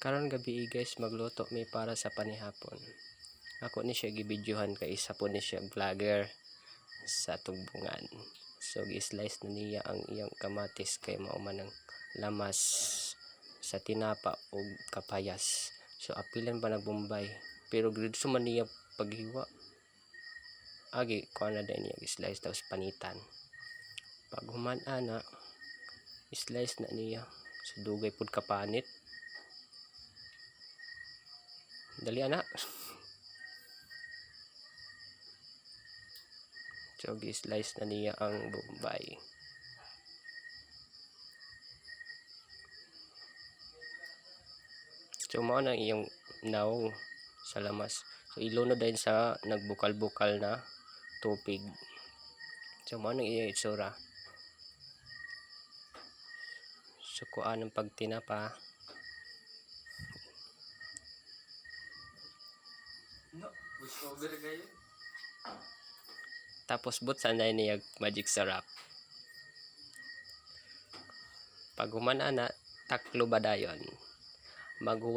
Karon gabi guys magluto mi para sa panihapon. Ako ni siya gibidyohan kay isa po ni siya vlogger sa tugbungan. So gi-slice na niya ang iyang kamatis kay mao man ang lamas sa tinapa o kapayas. So apilan pa nagbombay. Pero gridso man niya paghiwa. Agi ko na din niya gi-slice tapos panitan. Pag human ana slice na niya. So dugay pud kapanit. Dali ana. So gi-slice na niya ang bombay. So mao na iyang naong sa lamas. So ilo na din sa nagbukal-bukal na tubig. So mao na iyang itsura. So kuan ang pagtinapa. No, ko gayon. Tapos but sana niya magic syrup. Pag humana na, taklo ba dayon? Mag